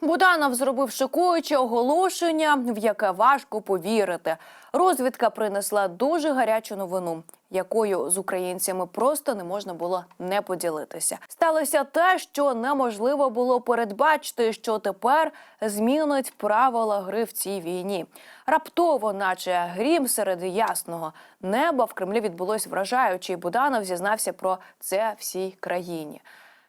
Буданов зробив шокуюче оголошення, в яке важко повірити. Розвідка принесла дуже гарячу новину, якою з українцями просто не можна було не поділитися. Сталося те, що неможливо було передбачити, що тепер змінить правила гри в цій війні. Раптово, наче грім серед ясного неба, в Кремлі відбулось вражаюче, і Буданов зізнався про це всій країні.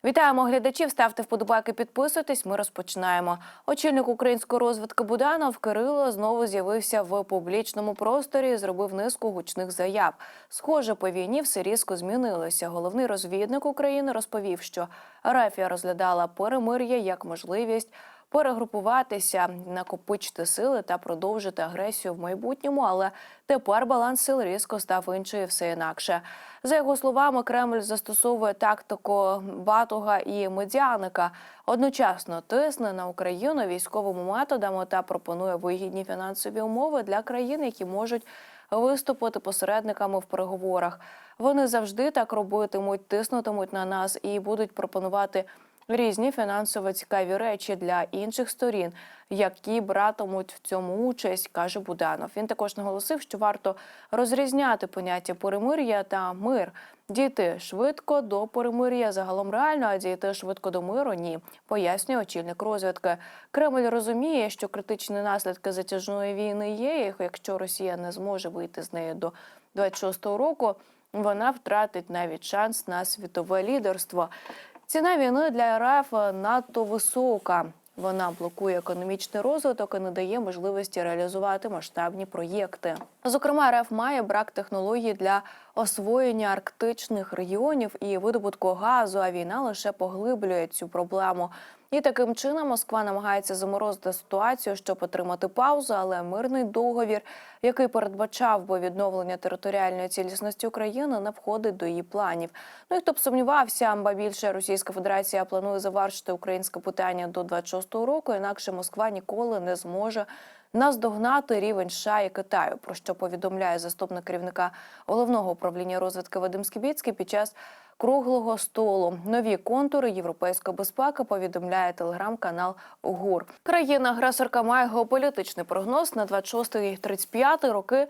Вітаємо глядачів. Ставте вподобайки, підписуйтесь. Ми розпочинаємо. Очільник української розвитку Буданов Кирило знову з'явився в публічному просторі. і Зробив низку гучних заяв. Схоже, по війні все різко змінилося. Головний розвідник України розповів, що Рафія розглядала перемир'я як можливість перегрупуватися, накопичити сили та продовжити агресію в майбутньому. Але тепер баланс сил різко став інший, все інакше. За його словами, Кремль застосовує тактику батуга і медіаника. Одночасно тисне на Україну військовими методами та пропонує вигідні фінансові умови для країн, які можуть виступити посередниками в переговорах. Вони завжди так робитимуть, тиснутимуть на нас і будуть пропонувати різні фінансово цікаві речі для інших сторін, які братимуть в цьому участь, каже Буданов. Він також наголосив, що варто розрізняти поняття перемир'я та мир. Дійти швидко до перемир'я загалом реально, а дійти швидко до миру ні, пояснює очільник розвідки. Кремль розуміє, що критичні наслідки затяжної війни є. і Якщо Росія не зможе вийти з неї до 26-го року, вона втратить навіть шанс на світове лідерство. Ціна війни для РФ надто висока. Вона блокує економічний розвиток і не дає можливості реалізувати масштабні проєкти. Зокрема, РФ має брак технологій для освоєння арктичних регіонів і видобутку газу. А війна лише поглиблює цю проблему. І таким чином Москва намагається заморозити ситуацію, щоб отримати паузу, але мирний договір, який передбачав би відновлення територіальної цілісності України, не входить до її планів. Ну і хто б сумнівався, ба більше Російська Федерація планує завершити українське питання до 26-го року, інакше Москва ніколи не зможе. Наздогнати рівень США і Китаю, про що повідомляє заступник керівника головного управління розвідки Вадим Скібіцький під час круглого столу. Нові контури європейської безпеки повідомляє телеграм-канал ГУР. Країна-агресорка має геополітичний прогноз на 26-35 роки.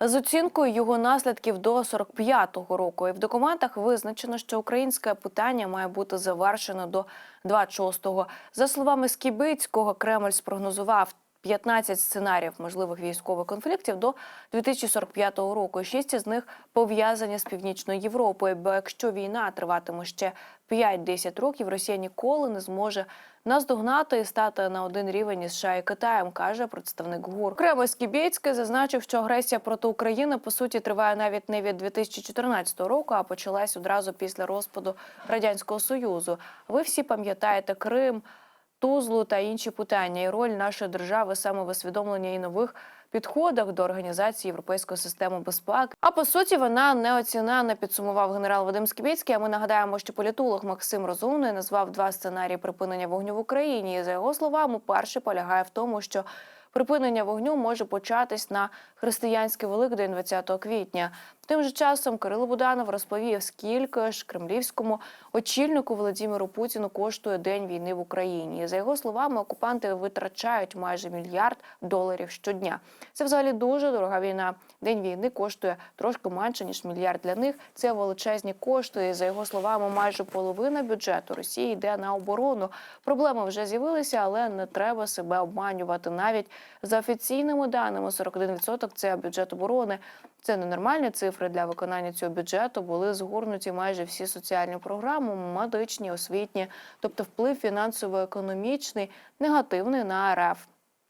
З оцінкою його наслідків до 45-го року, і в документах визначено, що українське питання має бути завершено до 26-го. За словами Скібицького, Кремль спрогнозував 15 сценаріїв можливих військових конфліктів до 2045 року. Шість із них пов'язані з північною Європою. Бо якщо війна триватиме ще 5-10 років, Росія ніколи не зможе наздогнати і стати на один рівень із США і Китаєм, каже представник ГУР. Кремль Скібєцький зазначив, що агресія проти України по суті триває навіть не від 2014 року, а почалась одразу після розпаду радянського союзу. Ви всі пам'ятаєте Крим. Тузлу та інші питання і роль нашої держави саме в усвідомленні і нових підходах до організації європейської системи безпеки. А по суті, вона неоцінена, підсумував генерал Вадим Скібіцький. А ми нагадаємо, що політолог Максим Розумний назвав два сценарії припинення вогню в Україні. І за його словами, перший полягає в тому, що Припинення вогню може початись на християнський великдень 20 квітня. Тим же часом Кирило Буданов розповів, скільки ж кремлівському очільнику Володимиру Путіну коштує день війни в Україні. За його словами, окупанти витрачають майже мільярд доларів щодня. Це взагалі дуже дорога війна. День війни коштує трошки менше ніж мільярд для них. Це величезні кошти. І за його словами, майже половина бюджету Росії йде на оборону. Проблеми вже з'явилися, але не треба себе обманювати навіть. За офіційними даними, 41% – це бюджет оборони. Це ненормальні цифри для виконання цього бюджету. Були згорнуті майже всі соціальні програми, медичні, освітні, тобто вплив фінансово-економічний, негативний на РФ.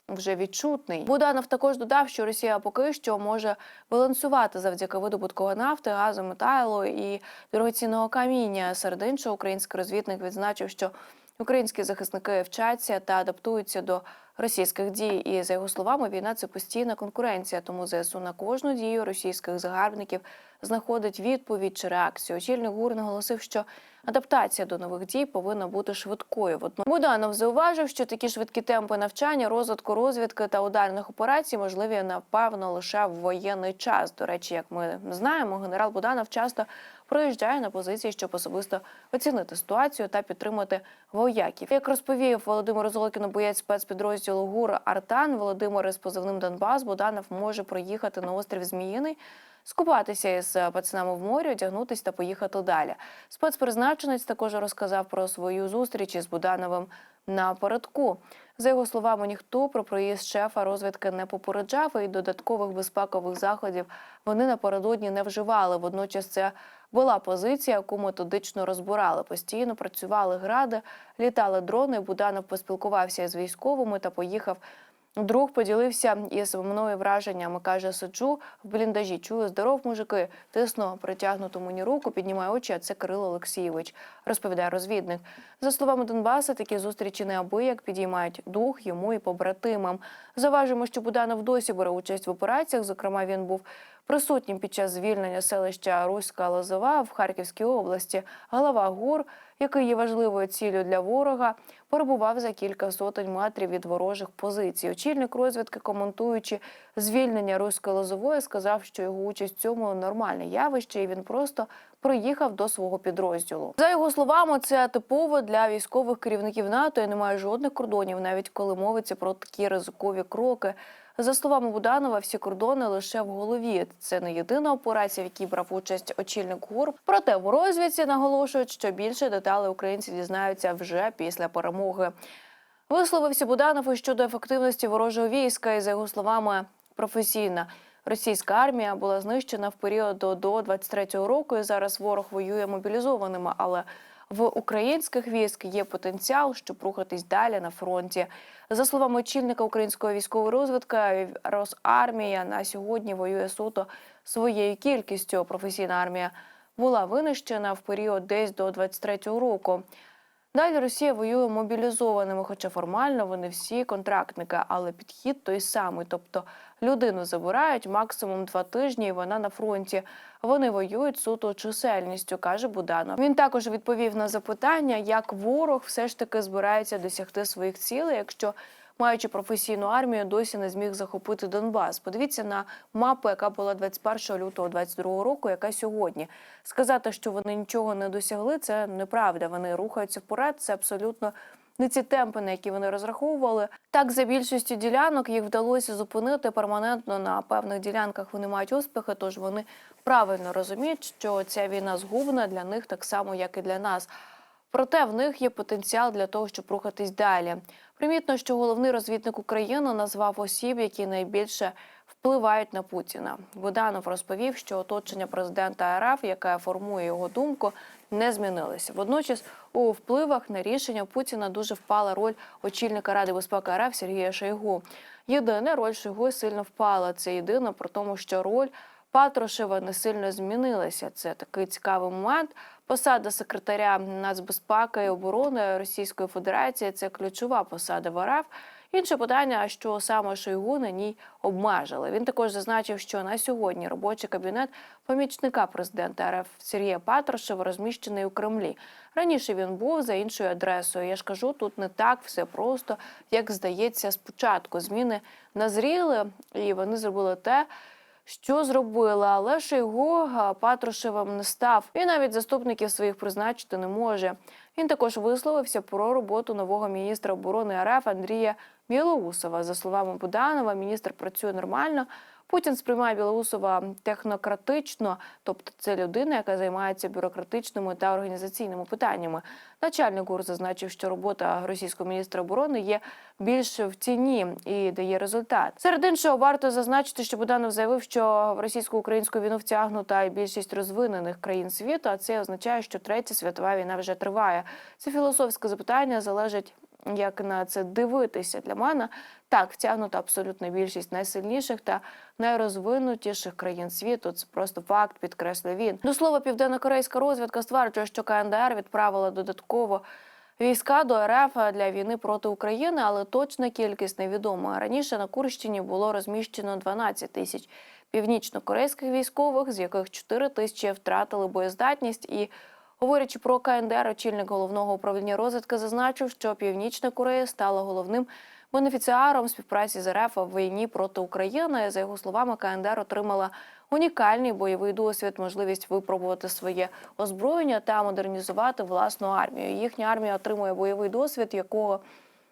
Вже відчутний Буданов також додав, що Росія поки що може балансувати завдяки видобутку нафти, газу, металу і дорогоцінного каміння. Серед іншого, український розвідник відзначив, що українські захисники вчаться та адаптуються до російських дій. І за його словами, війна це постійна конкуренція. Тому ЗСУ на кожну дію російських загарбників знаходить відповідь чи реакцію. Очільник ГУР наголосив, що адаптація до нових дій повинна бути швидкою. Водно Буданов зауважив, що такі швидкі темпи навчання, розвитку розвідки та ударних операцій можливі напевно лише в воєнний час. До речі, як ми знаємо, генерал Буданов часто приїжджає на позиції, щоб особисто оцінити ситуацію та підтримати вояків. Як розповів Володимир Золокін, боєць спецпідрозділу ГУР Артан, Володимир із позивним Донбас Буданов може проїхати на острів Зміїний. Скупатися із пацанами в морі, одягнутись та поїхати далі. Спецпризначенець також розказав про свою зустріч із Будановим напередку. За його словами, ніхто про проїзд шефа розвідки не попереджав, і додаткових безпекових заходів вони напередодні не вживали. Водночас це була позиція, яку методично розбирали. Постійно працювали гради, літали дрони. Буданов поспілкувався з військовими та поїхав. Друг поділився із мною враженнями. каже, сиджу в бліндажі, чую здоров, мужики. Тисну притягнуту мені руку, піднімаю очі. А це Кирило Олексійович, розповідає розвідник. За словами Донбаса, такі зустрічі неабияк підіймають дух йому і побратимам. Заважимо, що Буданов досі бере участь в операціях. Зокрема, він був присутнім під час звільнення селища Руська Лозова в Харківській області. Голова ГУР, який є важливою ціллю для ворога, перебував за кілька сотень метрів від ворожих позицій. Очільник розвідки, коментуючи звільнення Руської Лозової, сказав, що його участь в цьому нормальне явище, і він просто приїхав до свого підрозділу. За його словами, це типово для військових керівників НАТО і немає жодних кордонів, навіть коли мовиться про такі ризикові кроки. За словами Буданова, всі кордони лише в голові. Це не єдина операція, в якій брав участь очільник ГУР. Проте в розвідці наголошують, що більше деталей українці дізнаються вже після перемоги. Висловився Буданов щодо ефективності ворожого війська, і за його словами, професійна. Російська армія була знищена в період до, до 23-го року. і Зараз ворог воює мобілізованими, але в українських військ є потенціал, щоб рухатись далі на фронті. За словами очільника української військової розвідки, Росармія на сьогодні воює суто своєю кількістю. Професійна армія була винищена в період десь до 23-го року. Далі Росія воює мобілізованими, хоча формально вони всі контрактники, але підхід той самий. Тобто людину забирають максимум два тижні, і вона на фронті. Вони воюють суто чисельністю, каже Буданов. Він також відповів на запитання, як ворог все ж таки збирається досягти своїх цілей, якщо маючи професійну армію, досі не зміг захопити Донбас. Подивіться на мапу, яка була 21 лютого 22 року, яка сьогодні. Сказати, що вони нічого не досягли, це неправда. Вони рухаються вперед. Це абсолютно не ці темпи, на які вони розраховували. Так, за більшістю ділянок їх вдалося зупинити перманентно на певних ділянках. Вони мають успіхи, тож вони правильно розуміють, що ця війна згубна для них так само, як і для нас. Проте в них є потенціал для того, щоб рухатись далі. Примітно, що головний розвідник України назвав осіб, які найбільше впливають на Путіна. Буданов розповів, що оточення президента РФ, яке формує його думку, не змінилося. Водночас у впливах на рішення Путіна дуже впала роль очільника Ради безпеки РФ Сергія Шойгу. Єдине роль Шойгу сильно впала. Це єдине про тому, що роль Патрушева не сильно змінилася. Це такий цікавий момент. Посада секретаря нацбезпеки і оборони Російської Федерації це ключова посада в РФ. Інше питання, що саме Шойгу на ній обмежили. Він також зазначив, що на сьогодні робочий кабінет помічника президента РФ Сергія Патрушева розміщений у Кремлі. Раніше він був за іншою адресою. Я ж кажу, тут не так все просто, як здається, спочатку. Зміни назріли, і вони зробили те що зробила, але Шойгу Патрушевим не став і навіть заступників своїх призначити не може. Він також висловився про роботу нового міністра оборони РФ Андрія Білоусова. За словами Буданова, міністр працює нормально. Путін сприймає Білоусова технократично, тобто це людина, яка займається бюрократичними та організаційними питаннями. Начальник ГУР зазначив, що робота російського міністра оборони є більш в тіні і дає результат. Серед іншого варто зазначити, що Буданов заявив, що в російсько-українську війну втягнута і більшість розвинених країн світу. А це означає, що третя світова війна вже триває. Це філософське запитання залежить. Як на це дивитися для мене так втягнута абсолютна більшість найсильніших та найрозвинутіших країн світу. Це просто факт, підкреслив він. До слова, південно-корейська розвідка стверджує, що КНДР відправила додатково війська до РФ для війни проти України, але точна кількість невідома. Раніше на Курщині було розміщено 12 тисяч північно-корейських військових, з яких 4 тисячі втратили боєздатність і. Говорячи про КНДР, очільник головного управління розвідки зазначив, що Північна Корея стала головним бенефіціаром співпраці з РФ в війні проти України. За його словами, КНДР отримала унікальний бойовий досвід, можливість випробувати своє озброєння та модернізувати власну армію. Їхня армія отримує бойовий досвід, якого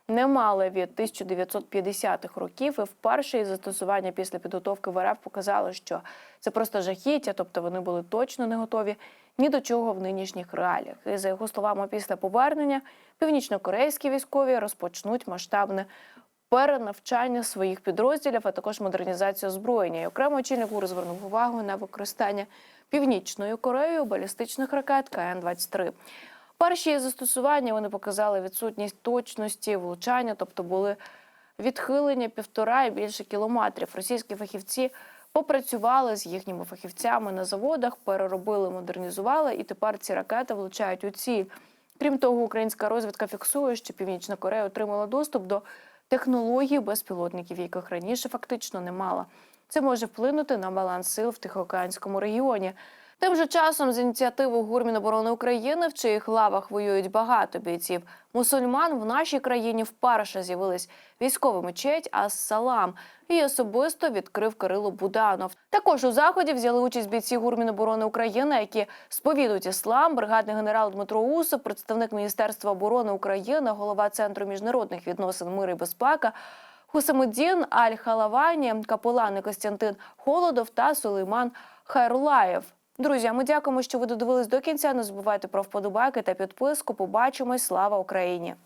не мали від 1950-х років. І вперше її застосування після підготовки в РФ показало, що це просто жахіття, тобто вони були точно не готові ні до чого в нинішніх реаліях. І за його словами, після повернення північнокорейські військові розпочнуть масштабне перенавчання своїх підрозділів, а також модернізацію озброєння. І окремо очільник ГУР звернув увагу на використання північною Кореєю балістичних ракет КН-23. Перші застосування вони показали відсутність точності влучання, тобто були відхилення півтора і більше кілометрів. Російські фахівці попрацювали з їхніми фахівцями на заводах, переробили, модернізували, і тепер ці ракети влучають у ціль. Крім того, українська розвідка фіксує, що Північна Корея отримала доступ до технологій безпілотників, яких раніше фактично не мала. Це може вплинути на баланс сил в Тихоокеанському регіоні. Тим же часом з ініціативи ГУР Міноборони України, в чиїх лавах воюють багато бійців мусульман, в нашій країні вперше з'явились військові мечеть Ас-Салам. І особисто відкрив Кирило Буданов. Також у заході взяли участь бійці ГУР Міноборони України, які сповідують іслам, бригадний генерал Дмитро Усов, представник Міністерства оборони України, голова Центру міжнародних відносин мир і безпека. Хусамуддін Аль-Халавані, капелани Костянтин Холодов та Сулейман Хайрулаєв. Друзі, ми дякуємо, що ви додивились до кінця. Не забувайте про вподобайки та підписку. Побачимось. Слава Україні!